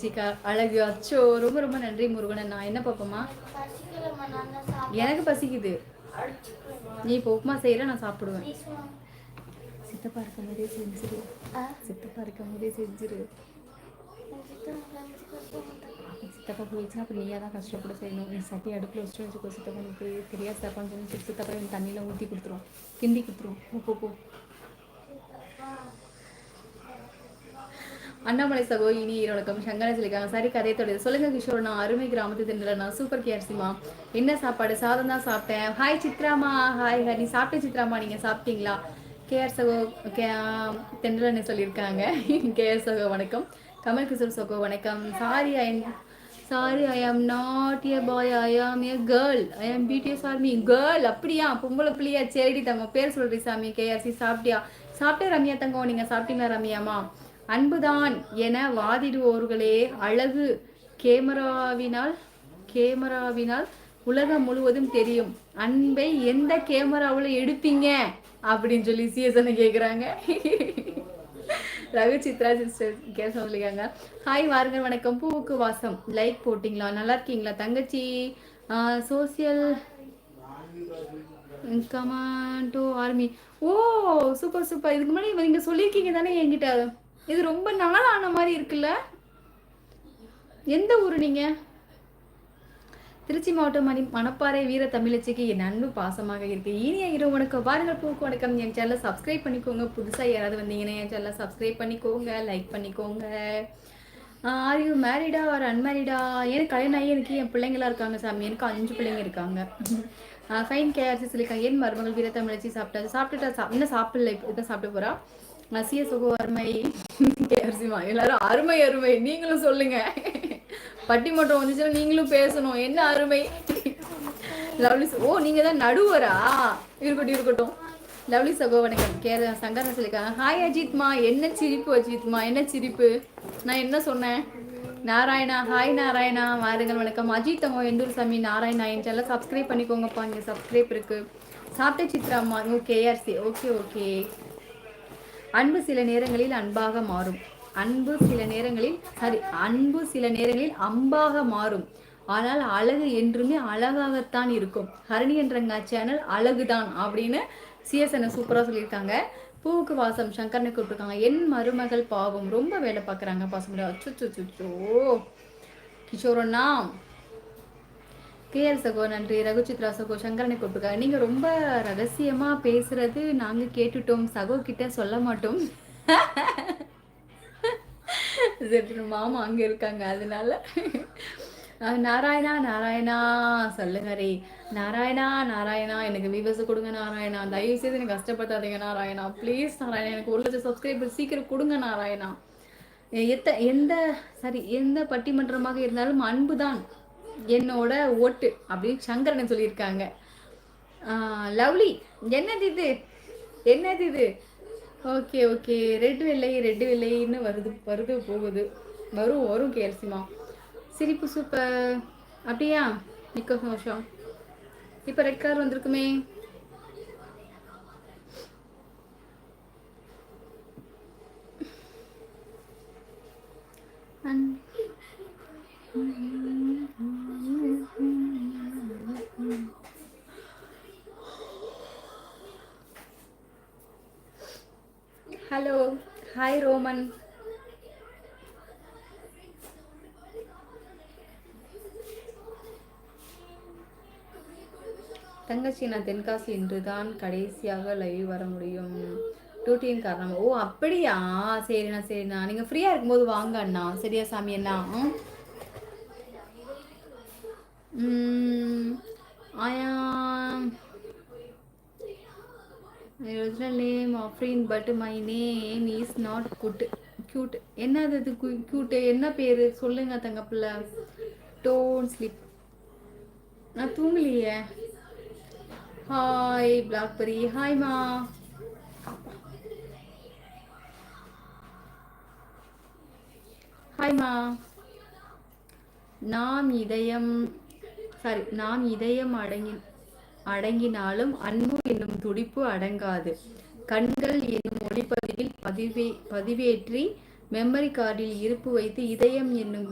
சிக்கா அழகு. அச்சோ ரொம்ப ரொம்ப நன்றி முருகன். நான் என்ன பார்ப்போமா எனக்கு பசிக்குது. நீ இப்போ உப்புமா செய்யற நான் சாப்பிடுவேன். சித்தப்பா இருக்க மாதிரியே செஞ்சிரு. சித்தப்பா இருக்க மாதிரியே செஞ்சிரு. சித்தப்பா போயிடுச்சுன்னா அப்போ நீயா தான் கஷ்டப்பட செய்யணும். நீ சட்டி அடுப்பில் வச்சுட்டு வச்சுக்கோ சித்தப்பா. எனக்கு தெரியாது சித்தப்பான்னு சொல்லி சித்தப்பா எனக்கு தண்ணியில் ஊற்றி கொடுத்துரும். கிண்டி கொடுத்துரும். போ, போ. அண்ணாமலை சகோ இனி வணக்கம் சங்கரன் சொல்லியிருக்காங்க சரி கதை தொடருது சொல்லுங்க கிஷோர் நான் அருமை கிராமத்து திண்டல நான் சூப்பர் கேர்சிமா என்ன சாப்பாடு? சாதம் தான் சாப்பிட்டேன். ஹாய் சித்ராமா. ஹாய் ஹாய் நீ சாப்பிட்ட சித்ராமா? நீங்க சாப்பிட்டீங்களா? கேஆர் சகோ கே தென்றலன்னு சொல்லியிருக்காங்க. கேஆர் சகோ வணக்கம். கமல் கிஷோர் சகோ வணக்கம். Sorry I sorry I am not a பாய் ஐ ஆம் ஏ கேர்ள் ஐ ஆம் பிடிஎஸ் ஆர்மி கேர்ள் அப்படியா? பொம்பளை பிள்ளையா? சரிடி தங்க பேர் சொல்றி சாமி. கேஆர்சி சாப்பிட்டியா? சாப்பிட்டே ரம்யா தங்கம். நீங்க சாப்பிட்டீங்களா ரம்யாமா? அன்புதான் என வாதிடுவோர்களே அழகு கேமராவினால் கேமராவினால் உலகம் முழுவதும் தெரியும். அன்பை எந்த கேமராவில் எடுப்பீங்க? அப்படின்னு சொல்லி சிஎஸ்என கேட்குறாங்க ரகு சித்ரா சிஸ்டர் கேச சொல்லியிருக்காங்க ஹாய் வாருங்க வணக்கம். பூவுக்கு வாசம். லைக் போட்டிங்களா? நல்லா இருக்கீங்களா தங்கச்சி? Social commando army oh super super இதுக்கு முன்னாடி நீங்கள் சொல்லியிருக்கீங்க தானே என்கிட்ட? இது ரொம்ப நாள் ஆன மாதிரி இருக்குல்ல? எந்த ஊர் நீங்க? திருச்சி மாவட்டம் மணி மணப்பாறை வீர தமிழச்சிக்கு என் அன்பு பாசமாக இருக்கு. இனிய இரவு வணக்கம். பாருங்கள் பூக்கு வணக்கம். என் சேனலை சப்ஸ்கிரைப் பண்ணிக்கோங்க. புதுசாக யாராவது வந்தீங்கன்னா என் சேனலை சப்ஸ்கிரைப் பண்ணிக்கோங்க லைக் பண்ணிக்கோங்க. Are you married or unmarried எனக்கு கல்யாணம் ஆகி எனக்கு என் பிள்ளைங்களா இருக்காங்க சாமி. எனக்கு அஞ்சு பிள்ளைங்க இருக்காங்க. ஃபைன் கேஆர்சி சொல்லியிருக்காங்க என் மருமகள் வீர தமிழச்சி சாப்பிட்டா சாப்பிட்டுட்டா சா இன்னும் சாப்பிடல இப்போ இதான் சாப்பிட்டு போறா. நசிய சுக அருமை. கேஆர்சிமா எல்லாரும் அருமை அருமை. நீங்களும் சொல்லுங்க. பட்டிமன்றம் வந்துச்சுன்னா நீங்களும் பேசணும். என்ன அருமை? லவ்லி ஓ நீங்க தான் நடுவரா? இருக்கட்டும் இருக்கட்டும். லவ்லி சகோ வணக்கம். கேர சங்கரன் சொல்லியிருக்காங்க. ஹாய் அஜித்மா. என்ன சிரிப்பு அஜித்மா? என்ன சிரிப்பு? நான் என்ன சொன்னேன்? நாராயணா ஹாய் நாராயணா. வாருங்கள் வணக்கம். அஜித் தங்கோ எந்தூர் சாமி? நாராயணா. என் சேனல் சப்ஸ்கிரைப் பண்ணிக்கோங்கப்பா. இங்கே சப்ஸ்கிரைப் இருக்கு. சாப்பிட்ட சித்ராம்மா ஓ கேஆர்சி ஓகே ஓகே. அன்பு சில நேரங்களில் அன்பாக மாறும். அன்பு சில நேரங்களில் சாரி அன்பு சில நேரங்களில் அம்பாக மாறும். ஆனால் அழகு என்றுமே அழகாகத்தான் இருக்கும். ஹரணி என்றங்க சேனல் அழகுதான் அப்படின்னு சிஎஸ்என் சூப்பராக சொல்லியிருக்காங்க. பூவுக்கு வாசம் சங்கரனை கூப்பிட்டுருக்காங்க. என் மருமகள் பாவம் ரொம்ப வேலை பார்க்குறாங்க பசங்க அச்சு கிஷோரண்ணா கேஆர் சகோ நன்றி. ரகுச்சித்ரா சகோ சங்கரனை கூப்பிட்டுருக்காங்க நீங்க ரொம்ப ரகசியமா பேசுறது நாங்க கேட்டுட்டோம். சகோ கிட்ட சொல்ல மாட்டோம். மாமா அங்க இருக்காங்க அதனால. நாராயணா நாராயணா சொல்லுங்க ரே. நாராயணா நாராயணா எனக்கு விவசம் கொடுங்க நாராயணா. தயவு செய்து எனக்கு கஷ்டப்படுத்தாதீங்க நாராயணா. ப்ளீஸ் நாராயணா எனக்கு ஒரு லட்சம் சப்ஸ்கிரைபர் சீக்கிரம் கொடுங்க நாராயணா. எத்த எந்த சரி எந்த பட்டிமன்றமாக இருந்தாலும் அன்புதான். என்னோட ஓட்டு அப்படின்னு சங்கரன் சொல்லியிருக்காங்க. லவ்லி என்னது இது? என்னது இது? Okay okay. ரெட் வெள்ளை ரெட் வெள்ளைன்னு வருது வருது போகுது. வரும் வரும் கேல்சிமா சிரிப்பு சூப்பர் அப்படியா? மிக்க சந்தோஷம். இப்போ ரெட் கலர் வந்திருக்குமே. ஹலோ ஹாய் ரோமன் தங்கச்சி நான் தென்காசி இன்று தான் கடைசியாக லைவ் வர முடியும். டூட்டியின் காரணம். ஓ அப்படியா? சரிண்ணா சரிண்ணா. நீங்கள் ஃப்ரீயாக இருக்கும்போது வாங்க அண்ணா. சரியா சாமி அண்ணா? ஆயா original name Afrin but my name is not good cute என்னது அது க்யூட் என்ன பேர்? சொல்லுங்க தங்க டோன் ஸ்லிப் நான் தூங்கலையே. ஹாய் பிளாக்பெரி ஹாய்மா ஹாய்மா நாம் இதயம் சாரி நாம் இதயம் அடங்கி அடங்கினாலும் அன்பு என்னும் துடிப்பு அடங்காது. கண்கள் என்னும் ஒளிப்பதிவில் பதிவே பதிவேற்றி மெமரி கார்டில் இருப்பு வைத்து இதயம் என்னும்